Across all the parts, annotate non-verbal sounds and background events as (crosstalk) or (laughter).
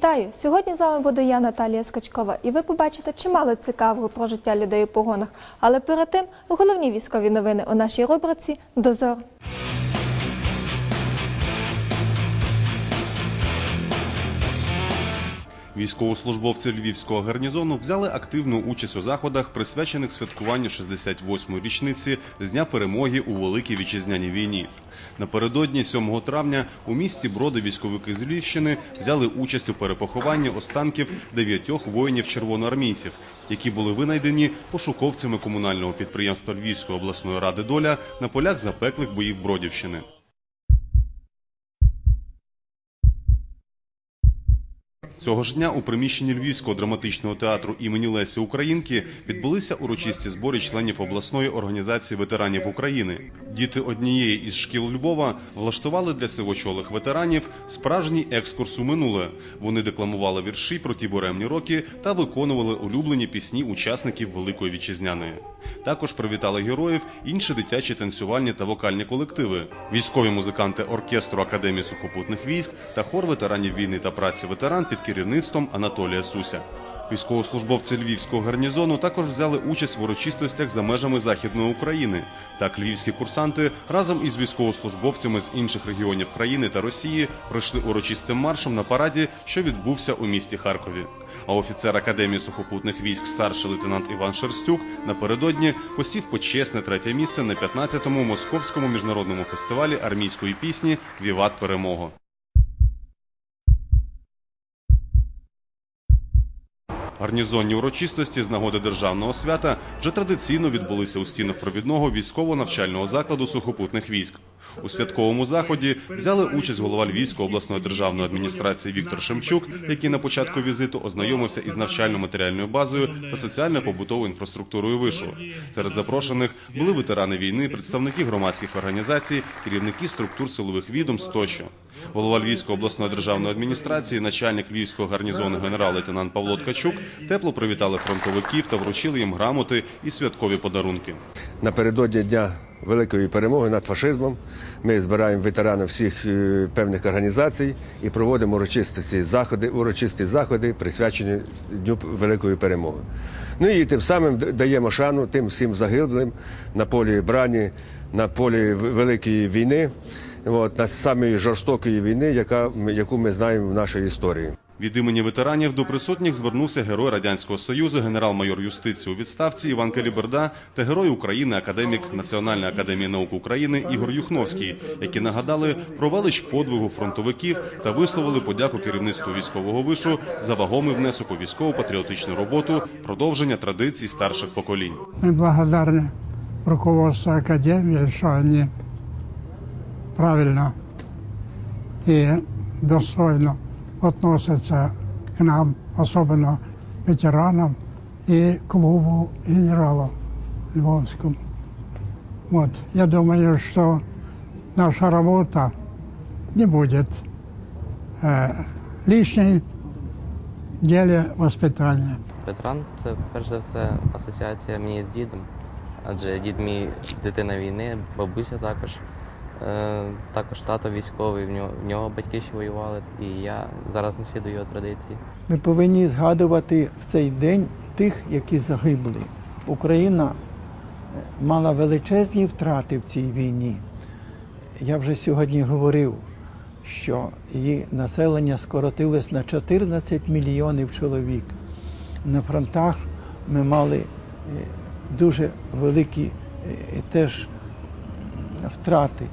Вітаю! Сьогодні з вами буду я, Наталія Скачкова, і ви побачите чимало цікавого про життя людей у погонах. Але перед тим головні військові новини у нашій рубриці Дозор. Військовослужбовці Львівського гарнізону взяли активну участь у заходах, присвячених святкуванню 68-ї річниці з дня перемоги у Великій вітчизняній війні. Напередодні 7 травня у місті Броди військовики з Львівщини взяли участь у перепохованні останків дев'ятьох воїнів червоноармійців, які були винайдені пошуковцями комунального підприємства Львівської обласної ради доля на полях запеклих боїв Бродівщини. Цього ж дня у приміщенні Львівського драматичного театру імені Лесі Українки відбулися урочисті збори членів обласної організації ветеранів України. Діти однієї із шкіл Львова влаштували для сивочолих ветеранів справжній екскурс у минуле. Вони декламували вірші про ті буремні роки та виконували улюблені пісні учасників Великої вітчизняної. Також привітали героїв інші дитячі танцювальні та вокальні колективи, військові музиканти оркестру Академії сухопутних військ та хор ветеранів війни та праці ветеран під керівництвом Анатолія Суся. Військовослужбовці Львівського гарнізону також взяли участь в урочистостях за межами Західної України. Так, львівські курсанти разом із військовослужбовцями з інших регіонів країни та Росії пройшли урочистим маршем на параді, що відбувся у місті Харкові. А офіцер Академії сухопутних військ, старший лейтенант Іван Шерстюк, напередодні посів почесне третє місце на 15-му московському міжнародному фестивалі армійської пісні Віват Перемога. Гарнізонні урочистості з нагоди державного свята вже традиційно відбулися у стінах провідного військово-навчального закладу сухопутних військ. У святковому заході взяли участь голова Львівської обласної державної адміністрації Віктор Шемчук, який на початку візиту ознайомився із навчально-матеріальною базою та соціально-побутовою інфраструктурою вишу. Серед запрошених були ветерани війни, представники громадських організацій, керівники структур силових відомств тощо. Голова Львівської обласної державної адміністрації, начальник Львівського гарнізону генерал-лейтенант Павло Ткачук тепло привітали фронтовиків та вручили їм грамоти і святкові подарунки. Напередодні дня великої перемоги над фашизмом ми збираємо ветеранів всіх е, певних організацій і проводимо урочисті заходи, урочисті заходи, присвячені Дню Великої перемоги. Ну і тим самим даємо шану тим всім загиблим на полі брані, на полі Великої війни, от, на самої жорстокої війни, яка, яку ми знаємо в нашій історії. Від імені ветеранів до присутніх звернувся герой радянського союзу, генерал-майор юстиції у відставці Іван Каліберда та герой України, академік Національної академії наук України Ігор Юхновський, які нагадали про велич подвигу фронтовиків та висловили подяку керівництву військового вишу за вагомий внесок у військово-патріотичну роботу, продовження традицій старших поколінь. Мы благодарны руководству Академии, что они правильно и достойно относятся к нам, особенно ветеранам и клубу генералов Львовскому. Вот. Я думаю, что наша работа не будет э, лишней в деле воспитания. Ветеран це перш за все асоціація мені з дідом, адже дід мій дитина війни, бабуся також. Е, також тато військовий, в нього, в нього батьки ще воювали, і я зараз наслідую його традиції. Ми повинні згадувати в цей день тих, які загибли. Україна е, мала величезні втрати в цій війні. Я вже сьогодні говорив, що її населення скоротилось на 14 мільйонів чоловік. На фронтах ми мали е, дуже великі теж втрати.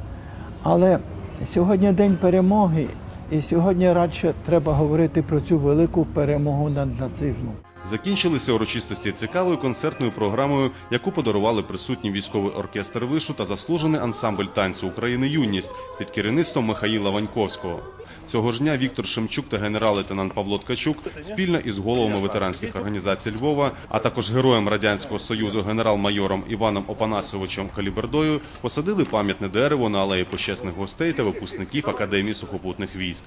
Але сьогодні день перемоги, і сьогодні радше треба говорити про цю велику перемогу над нацизмом. Закінчилися урочистості цікавою концертною програмою, яку подарували присутній військовий оркестр вишу та заслужений ансамбль танцю України Юність під керівництвом Михаїла Ваньковського. Цього ж дня Віктор Шемчук та генерал-лейтенант Павло Ткачук спільно із головами ветеранських організацій Львова, а також героєм радянського союзу генерал-майором Іваном Опанасовичем Калібердою посадили пам'ятне дерево на алеї почесних гостей та випускників Академії сухопутних військ.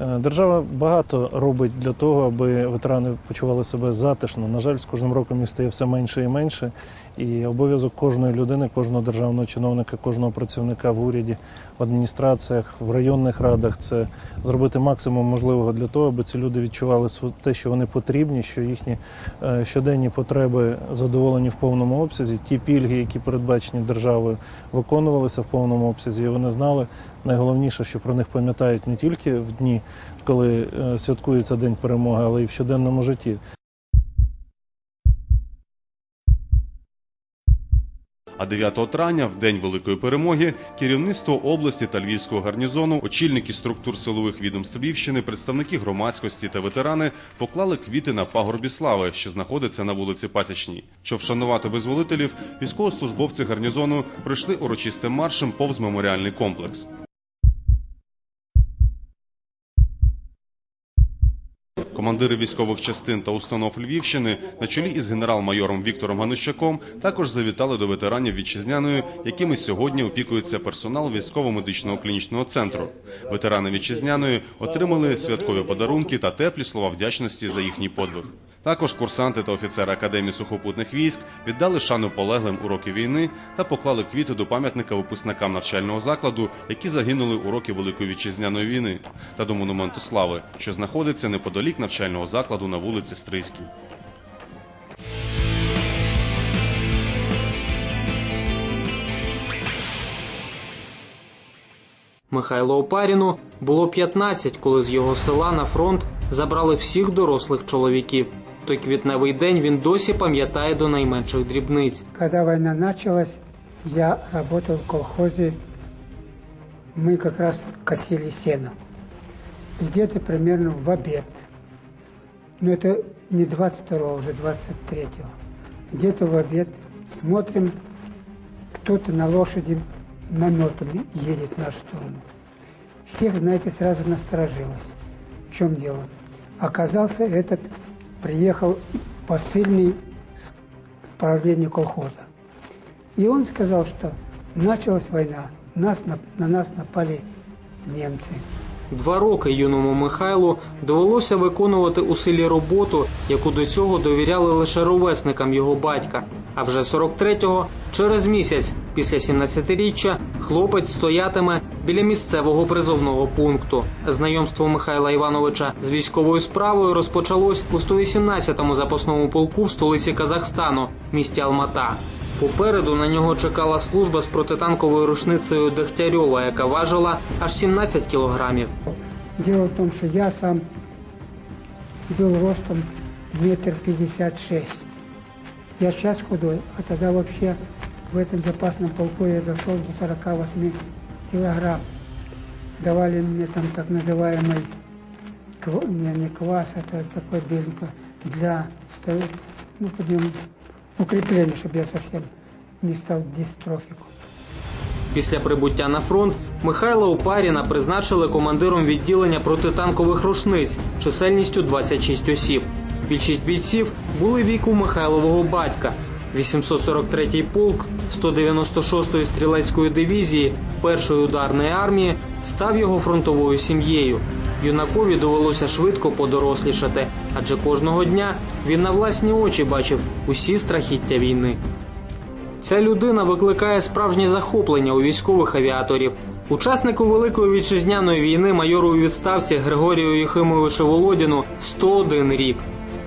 Е, Держава багато робить для того, аби ветерани почували себе затишно. На жаль, з кожним роком їх стає все менше і менше. І обов'язок кожної людини, кожного державного чиновника, кожного працівника в уряді, в адміністраціях, в районних радах це зробити максимум можливого для того, аби ці люди відчували те, що вони потрібні, що їхні е, щоденні потреби задоволені в повному обсязі. Ті пільги, які передбачені державою, виконувалися в повному обсязі. І вони знали найголовніше, що про них пам'ятають не тільки в дні, коли е, святкується День перемоги, але й в щоденному житті. А 9 травня, в день великої перемоги, керівництво області та львівського гарнізону, очільники структур силових відомств Львівщини, представники громадськості та ветерани поклали квіти на пагорбі слави, що знаходиться на вулиці Пасічній. Щоб вшанувати визволителів, військовослужбовці гарнізону прийшли урочистим маршем повз меморіальний комплекс. Командири військових частин та установ Львівщини на чолі із генерал-майором Віктором Ганищаком також завітали до ветеранів вітчизняної, якими сьогодні опікується персонал військово-медичного клінічного центру. Ветерани вітчизняної отримали святкові подарунки та теплі слова вдячності за їхній подвиг. Також курсанти та офіцери Академії сухопутних військ віддали шану полеглим у роки війни та поклали квіти до пам'ятника випускникам навчального закладу, які загинули у роки Великої вітчизняної війни, та до монументу слави, що знаходиться неподалік навчального закладу на вулиці Стрийській. Михайло Опаріну було 15, коли з його села на фронт забрали всіх дорослих чоловіків. Той квітневий день він досі пам'ятає до найменших дрібниць. Когда война началась, я работал в колхозе. Мы как раз косили сено. И где-то примерно в обед, но это не 22 уже 23 где-то в обед смотрим, кто-то на лошади наметом едет в нашу сторону. Всех, знаете, сразу насторожилось. В чем дело? Оказался этот, приехал посыльный с правления колхоза. И он сказал, что началась война, нас, на, на нас напали немцы. Два роки юному Михайлу довелося виконувати у селі роботу, яку до цього довіряли лише ровесникам його батька. А вже 43-го, через місяць після 17-річчя, хлопець стоятиме біля місцевого призовного пункту. Знайомство Михайла Івановича з військовою справою розпочалось у 118-му запасному полку в столиці Казахстану, місті Алмата. Попереду на нього чекала служба з протитанковою рушницею Дегтярьова, яка важила аж 17 кілограмів. Дело в том, что я сам был ростом метр пятьдесят шесть. Я сейчас худой, а тогда вообще в этом запасном полку я дошел до 48 килограмм. Давали мне там так называемый, ква- не, не квас, это такой беленько, для ста- ну, подъем, укрепления, чтобы я совсем не стал дистрофиком. Після прибуття на фронт Михайла Опаріна призначили командиром відділення протитанкових рушниць чисельністю 26 осіб. Більшість бійців були віку Михайлового батька. 843-й полк 196-ї стрілецької дивізії першої ударної армії став його фронтовою сім'єю. Юнакові довелося швидко подорослішати, адже кожного дня він на власні очі бачив усі страхіття війни. Ця людина викликає справжнє захоплення у військових авіаторів. Учаснику Великої вітчизняної війни майору у відставці Григорію Єхимовичу Володіну 101 рік.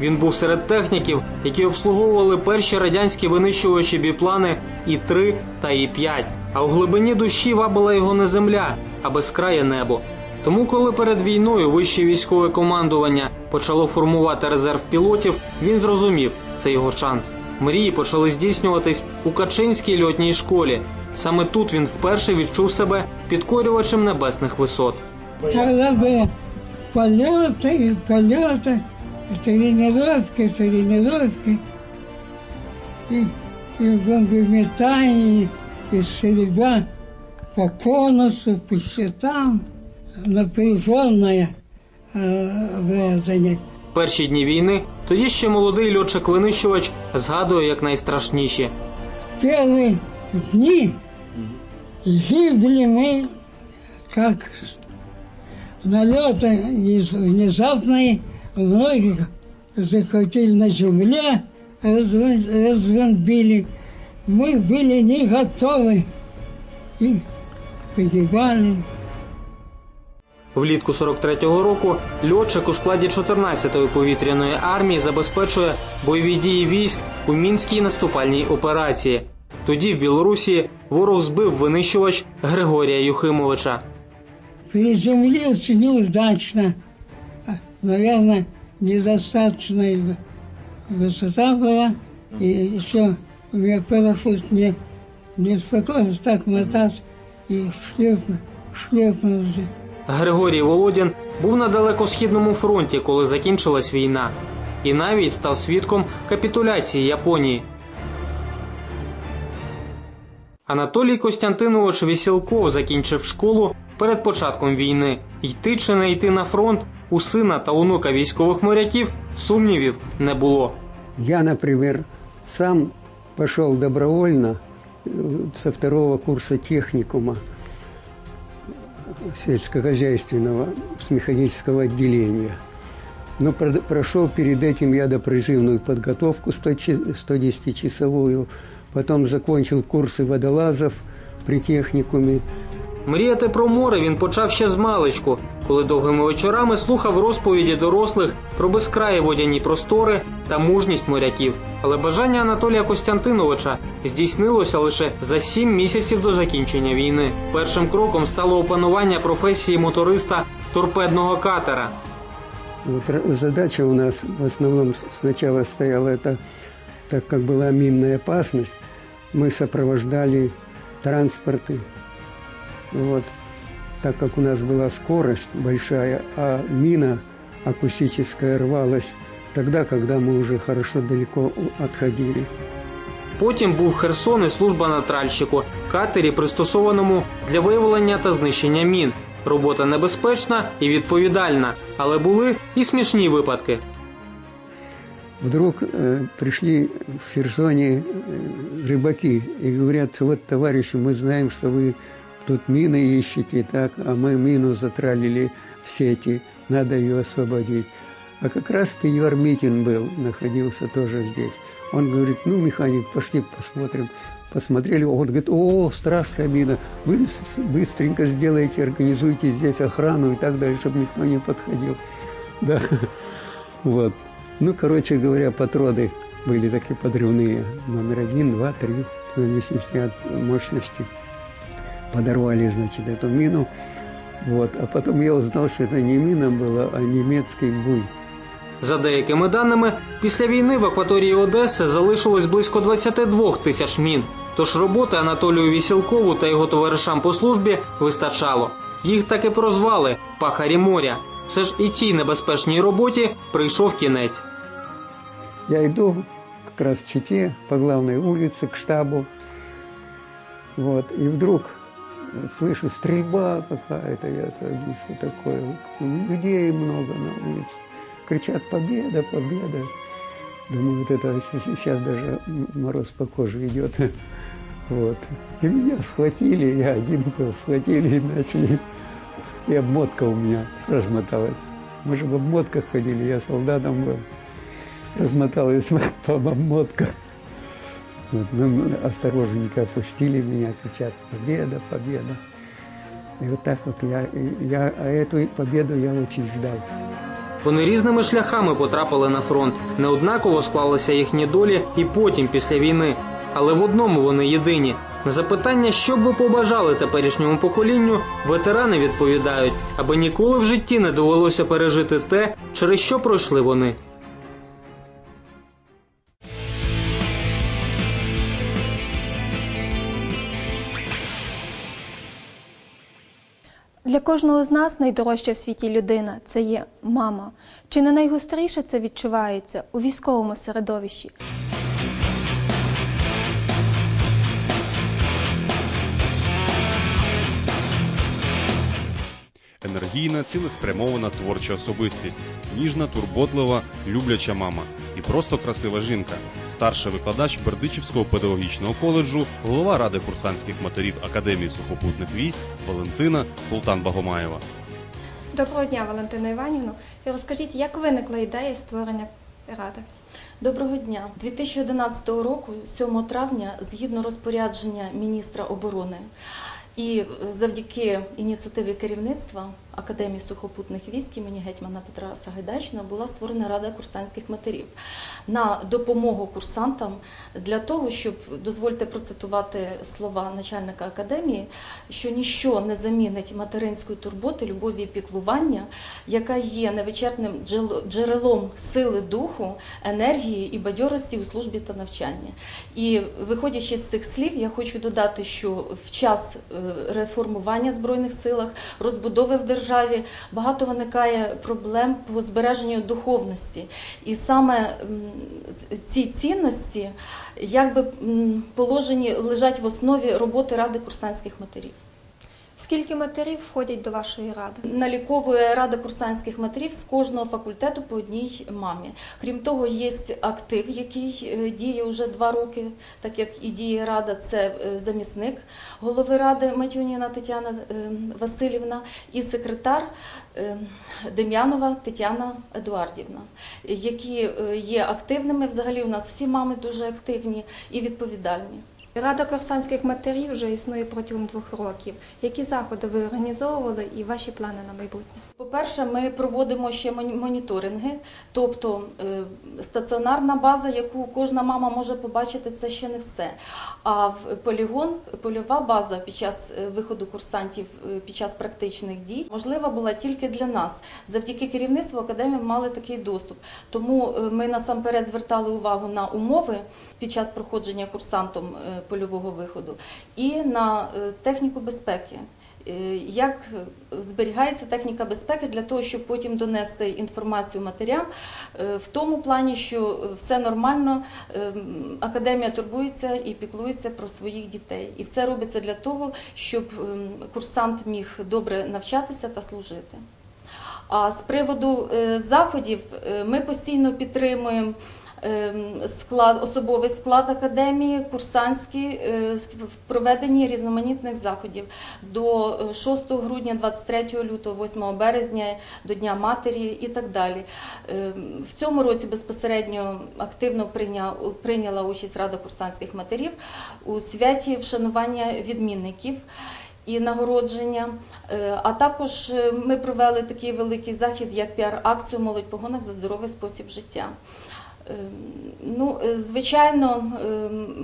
Він був серед техніків, які обслуговували перші радянські винищувачі біплани І-3 та І-5. А у глибині душі вабила його не земля, а безкрає небо. Тому, коли перед війною вище військове командування почало формувати резерв пілотів, він зрозумів це його шанс. Мрії почали здійснюватись у Качинській льотній школі. Саме тут він вперше відчув себе підкорювачем небесних висот. Когда были полеты и полеты, и тренировки, тренировки, и, и бомбометание, и стрельба по конусу, по щитам, напряженное э, выражение. Перші дні війни тоді ще молодий льотчик-винищувач згадує як найстрашніші. первые дни гибли мы, как налеты из- внезапные, многих захватили на земле, развон- разбомбили, мы были не готовы и погибали. Влітку 43-го року льотчик у складі 14-ї повітряної армії забезпечує бойові дії військ у мінській наступальній операції. Тоді в Білорусі ворог збив винищувач Григорія Юхимовича. Приземлился неудачно. Наверное, недостаточная высота была. И еще у меня парашют не, не спокойно так мотать и шлепнул, шлепнулся. Григорій Володін був на далекосхідному фронті, коли закінчилась війна, і навіть став свідком капітуляції Японії. Анатолій Костянтинович Вісілков закінчив школу перед початком війни. Йти чи не йти на фронт у сина та онука військових моряків сумнівів не було. Я, например, сам пошел добровольно э, со второго курса техникума сельскохозяйственного с механического отделения. Но про- прошел перед этим я допризывную подготовку 100 чи- 110-часовую, потом закончил курсы водолазов при техникуме. Мріяти про море він почав ще з маличку, коли довгими вечорами слухав розповіді дорослих про безкраї водяні простори та мужність моряків. Але бажання Анатолія Костянтиновича здійснилося лише за сім місяців до закінчення війни. Першим кроком стало опанування професії моториста торпедного катера. Вот р- задача у нас в основном с- сначала стояла это, так как была минная опасность, мы сопровождали транспорты. Вот. Так как у нас была скорость большая, а мина акустическая рвалась тогда, когда мы уже хорошо далеко у- отходили. Потім був Херсон і служба на тральщику, катері, пристосованому для виявлення та знищення мін. Робота небезпечна і відповідальна, але були і смішні випадки. Вдруг э, пришли в Херсоне э, рыбаки и говорят, вот, товарищи, мы знаем, что вы тут мины ищете, так, а мы мину затралили в сети, надо ее освободить. А как раз Пеньор Митин был, находился тоже здесь. Он говорит, ну, механик, пошли посмотрим. Посмотрели, он говорит, о, страшная мина, вы быстренько сделайте, организуйте здесь охрану и так далее, чтобы никто не подходил. (laughs) Да, вот. Ну, короче говоря, патроны были такие подрывные. Номер один, два, три, в зависимости от мощности. Подорвали, значит, эту мину. Вот. А потом я узнал, что это не мина была, а немецкий буй. За деякими даними, після війни в акваторії Одеси залишилось близько 22 тисяч мін. Тож роботи Анатолію Вісілкову та його товаришам по службі вистачало. Їх таки прозвали пахарі моря. Все ж і цій небезпечній роботі прийшов кінець. Я иду как раз в Чите по главной улице к штабу. Вот. И вдруг э, слышу стрельба какая-то. Я сразу, что такое? Людей много на улице. Кричат «Победа! Победа!» Думаю, вот это сейчас даже мороз по коже идет. (laughs) Вот. И меня схватили, я один был, схватили и начали. И обмотка у меня размоталась. Мы же в обмотках ходили, я солдатом был размоталась (laughs) по обмоткам. Вот, ну, осторожненько опустили меня, кричат «Победа, победа!» И вот так вот я, я, а эту победу я очень ждал. Вони різними шляхами потрапили на фронт. Неоднаково склалися їхні долі і потім, після війни. Але в одному вони єдині. На запитання, що б ви побажали теперішньому поколінню, ветерани відповідають, аби ніколи в житті не довелося пережити те, через що пройшли вони. Для кожного з нас найдорожча в світі людина це є мама. Чи не найгостріше це відчувається у військовому середовищі? Енергійна, цілеспрямована творча особистість, ніжна, турботлива, любляча мама і просто красива жінка, старша викладач Бердичівського педагогічного коледжу, голова ради курсантських матерів Академії сухопутних військ Валентина Султан Багомаєва. Доброго дня, Валентина Іванівна. Розкажіть, як виникла ідея створення ради? Доброго дня. 2011 року, 7 травня, згідно розпорядження міністра оборони і е, завдяки ініціативі керівництва Академії сухопутних військ імені гетьмана Петра Сагайдачного була створена Рада курсантських матерів на допомогу курсантам для того, щоб дозвольте процитувати слова начальника академії, що ніщо не замінить материнської турботи, любові і піклування, яка є невичерпним джерелом сили духу, енергії і бадьорості у службі та навчанні. І виходячи з цих слів, я хочу додати, що в час е, реформування збройних силах, розбудови в державі багато виникає проблем по збереженню духовності. І саме ці цінності якби положені лежать в основі роботи Ради курсантських матерів. Скільки матерів входять до вашої ради? Наліковує Рада курсантських матерів з кожного факультету по одній мамі. Крім того, є актив, який е, діє вже два роки, так як і діє Рада, це е, замісник голови Ради Матюніна Тетяна е, Васильівна і секретар Дем'янова Тетяна Едуардівна, які є активними. Взагалі у нас всі мами дуже активні і відповідальні. Рада курсантських матерів вже існує протягом двох років. Які заходи ви організовували і ваші плани на майбутнє? По-перше, ми проводимо ще моні- моніторинги, тобто е, стаціонарна база, яку кожна мама може побачити, це ще не все. А в полігон, польова база під час е, виходу курсантів е, під час практичних дій можлива була тільки для нас. Завдяки керівництву академії мали такий доступ. Тому ми насамперед звертали увагу на умови під час проходження курсантом е, польового виходу і на е, техніку безпеки. Е, Як зберігається техніка безпеки для того, щоб потім донести інформацію матерям в тому плані, що все нормально, академія турбується і піклується про своїх дітей. І все робиться для того, щоб ем, курсант міг добре навчатися та служити. А з приводу заходів ми постійно підтримуємо склад, особовий склад академії, курсантський е, в проведенні різноманітних заходів до е, 6 грудня, 23 лютого, 8 березня, до Дня Матері і так далі. Ем, В цьому році безпосередньо активно прийня- прийняла участь Рада курсантських матерів у святі вшанування відмінників і нагородження. Е, А також е, ми провели такий великий захід, як піар-акцію Молодь погонах за здоровий спосіб життя. Е, Ну, е, звичайно, е,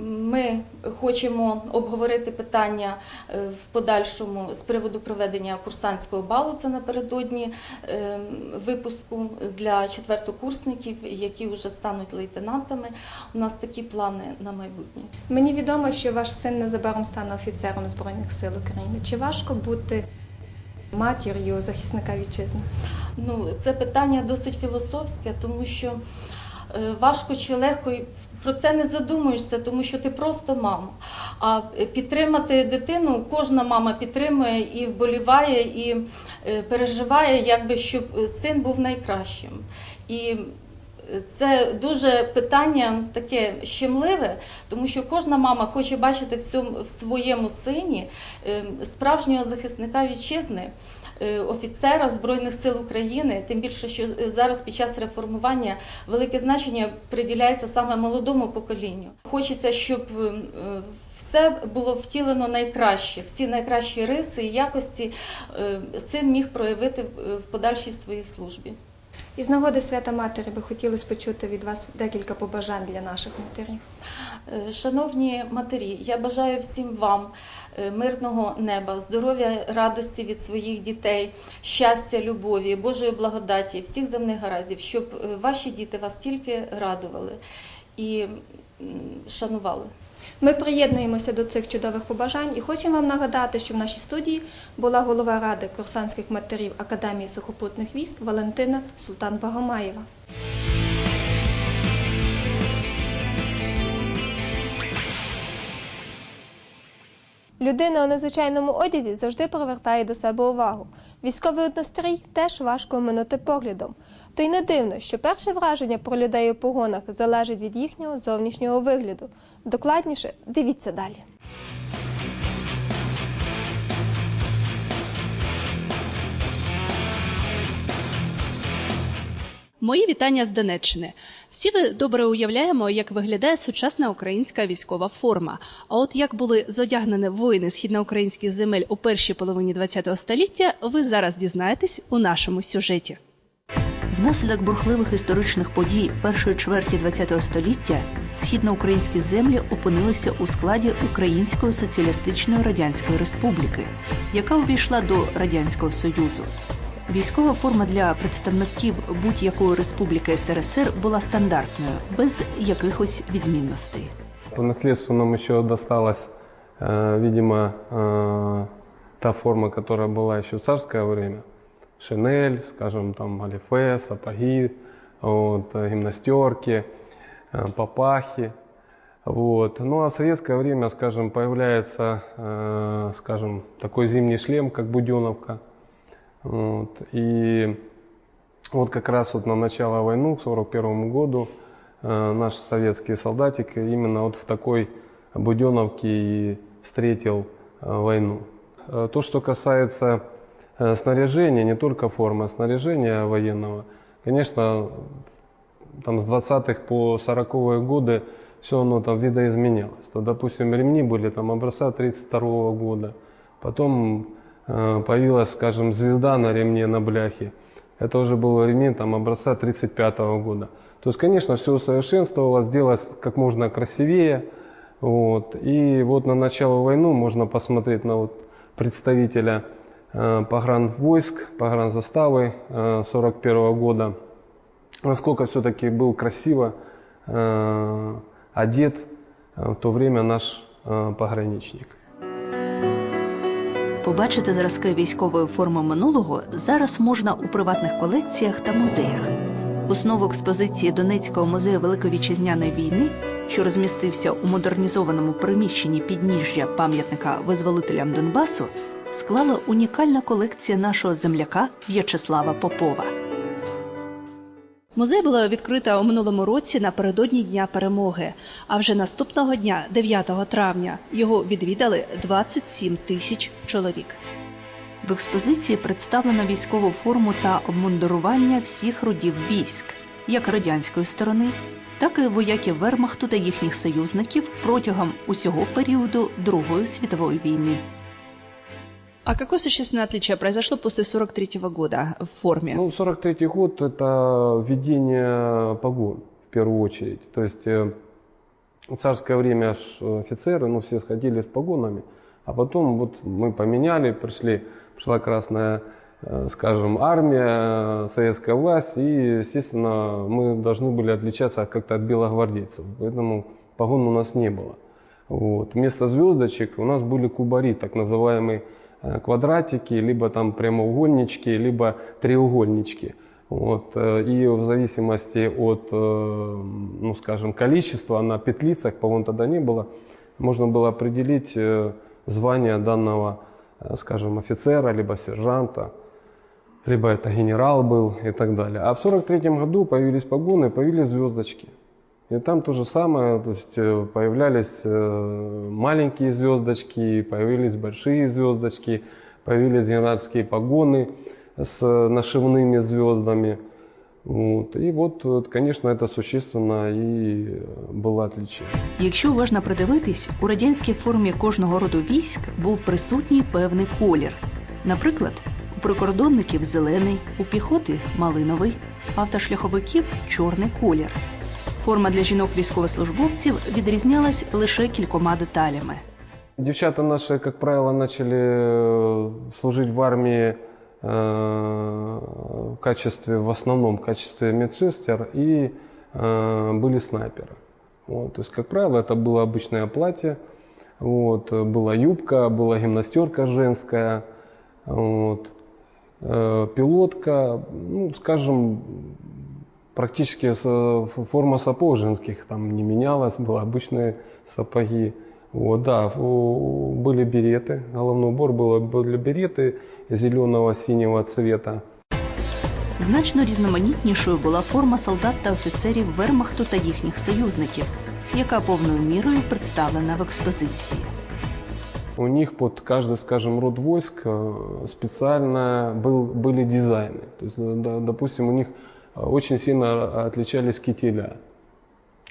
ми хочемо обговорити питання е, в подальшому з приводу проведення курсантського балу. Це напередодні е, випуску для четвертокурсників, які вже стануть лейтенантами. У нас такі плани на майбутнє. Мені відомо, що ваш син незабаром стане офіцером Збройних сил України. Чи важко бути матір'ю захисника вітчизни? Ну, це питання досить філософське, тому що важко чи легко про це не задумуєшся, тому що ти просто мама. А е, підтримати дитину кожна мама підтримує і вболіває, і е, переживає, якби щоб син був найкращим. І е, це дуже питання таке щемливе, тому що кожна мама хоче бачити в, своєму сині е, справжнього захисника вітчизни, е, офіцера Збройних сил України. Тим більше, що е, зараз під час реформування велике значення приділяється саме молодому поколінню. Хочеться, щоб е, е, все було втілено найкраще, всі найкращі риси і якості е, син міг проявити в- подальшій своїй службі. Із нагоди свята матері би хотілося почути від вас декілька побажань для наших матерів. Е, Шановні матері, я бажаю всім вам е, мирного неба, здоров'я, радості від своїх дітей, щастя, любові, Божої благодаті, всіх земних гараздів, щоб е, ваші діти вас тільки радували і шанували. Ми приєднуємося до цих чудових побажань і хочемо вам нагадати, що в нашій студії була голова ради курсантських матерів Академії сухопутних військ Валентина Султан Багомаєва. Людина у незвичайному одязі завжди привертає до себе увагу. Військовий однострій теж важко оминути поглядом. То й не дивно, що перше враження про людей у погонах залежить від їхнього зовнішнього вигляду. Докладніше дивіться далі. Мої вітання з Донеччини. Всі ви добре уявляємо, як виглядає сучасна українська військова форма. А от як були зодягнені воїни східноукраїнських земель у першій половині ХХ століття, ви зараз дізнаєтесь у нашому сюжеті. Внаслідок бурхливих історичних подій першої чверті ХХ століття східноукраїнські землі опинилися у складі Української соціалістичної радянської республіки, яка увійшла до радянського союзу. Військова форма для представників будь-якої республіки СРСР була стандартною, без якихось відмінностей. По наследству нам еще досталась, э, видимо, э, та форма, которая была еще в царское время. Шинель, скажем, там галифе, сапоги, вот, э, гимнастерки, э, папахи. Вот. Ну а в советское время, скажем, появляется, э, скажем, такой зимний шлем, как буденовка. Вот. И вот как раз вот на начало войны, к 1941 году, э, наш советский солдатик именно вот в такой буденовке и встретил э, войну. Э, То, что касается э, снаряжения, не только формы, снаряжения военного, конечно, там с 20-х по 40-е годы все оно там видоизменялось. То, допустим, ремни были там образца 32 года, потом появилась, скажем, звезда на ремне на бляхе. Это уже был ремень там образца 35 года. То есть, конечно, все усовершенствовалось, делалось как можно красивее. Вот. И вот на начало войны можно посмотреть на вот представителя э, погранвойск, погранзаставы э, 41 года, насколько все-таки был красиво э, одет э, в то время наш э, пограничник. Побачити зразки військової форми минулого зараз можна у приватних колекціях та музеях. Основу експозиції Донецького музею Великої вітчизняної війни, що розмістився у модернізованому приміщенні підніжжя пам'ятника визволителям Донбасу, склала унікальна колекція нашого земляка В'ячеслава Попова. Музей було відкрито у минулому році напередодні Дня перемоги. А вже наступного дня, 9 травня, його відвідали 27 тисяч чоловік. В експозиції представлено військову форму та обмундирування всіх родів військ, як радянської сторони, так і вояків Вермахту та їхніх союзників протягом усього періоду Другої світової війни. А какое существенное отличие произошло после 43 года в форме? Ну, 43 год – это введение погон, в первую очередь. То есть э, в царское время офицеры, ну, все сходили с погонами, а потом вот мы поменяли, пришли, пришла Красная, э, скажем, армия, э, советская власть, и, естественно, мы должны были отличаться как-то от белогвардейцев, поэтому погон у нас не было. Вот. Вместо звездочек у нас были кубари, так называемые э, квадратики, либо там прямоугольнички, либо треугольнички. Вот. э, И в зависимости от, э, ну, скажем, количества на петлицах, по-моему, тогда не было, можно было определить э, звание данного, э, скажем, офицера, либо сержанта, либо это генерал был и так далее. А в 43 году появились погоны, появились звездочки. И там то же самое, то есть э, появлялись э, маленькие звездочки, появились большие звездочки, появились генеральские погоны с нашивными звездами. Вот. И вот, вот, конечно, это существенно и э, было отличие. Якщо уважно придивитись, у радянській формі кожного роду військ був присутній певний колір. Наприклад, у прикордонників зелений, у піхоти малиновий, а автошляховиків чорний колір. Форма для жінок-військовослужбовців відрізнялась лише кількома деталями. Девчата наши, как правило, начали э, служить в армии э, в качестве, в основном в качестве медсестер и э, были снайперы. Вот, то есть, как правило, это было обычное платье, вот, э, была юбка, была гимнастерка женская, вот, э, пилотка, ну, скажем, практически с- форма сапог женских там не менялась, были обычные сапоги. Вот, да, у- были береты, головной убор было, были береты зеленого, синего цвета. Значно різноманітнішою була форма солдат та офіцерів Вермахту та їхніх союзників, яка повною мірою представлена в експозиції. У них под каждый, скажем, род войск э, специально был, были дизайны. То есть, э, да, допустим, у них э, очень сильно отличались кителя,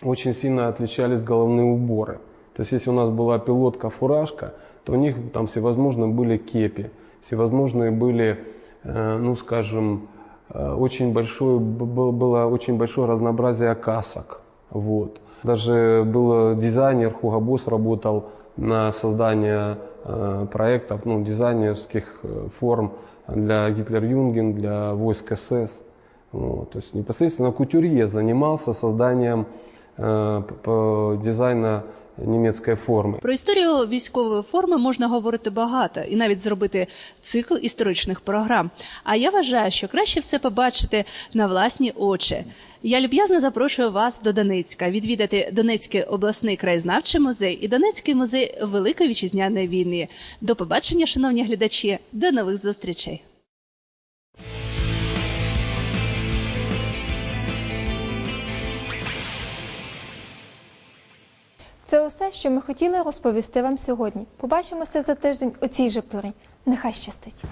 очень сильно отличались головные уборы. То есть если у нас была пилотка-фуражка, то у них там всевозможные были кепи, всевозможные были, э, ну скажем, э, очень большое, было очень большое разнообразие касок. Вот. Даже был дизайнер, Хуга Босс работал на создание э, проектов, ну, дизайнерских форм для Гитлер-Юнген, для войск СС. Вот. То есть непосредственно кутюрье занимался созданием э, дизайна немецкой формы. Про історію військової форми можна говорити багато і навіть зробити цикл історичних програм. А я вважаю, що краще все побачити на власні очі. Я люб'язно запрошую вас до Донецька відвідати Донецький обласний краєзнавчий музей і Донецький музей Великої вітчизняної війни. До побачення, шановні глядачі, до нових зустрічей. Це усе, що ми хотіли розповісти вам сьогодні. Побачимося за тиждень у цій же порі. Нехай щастить!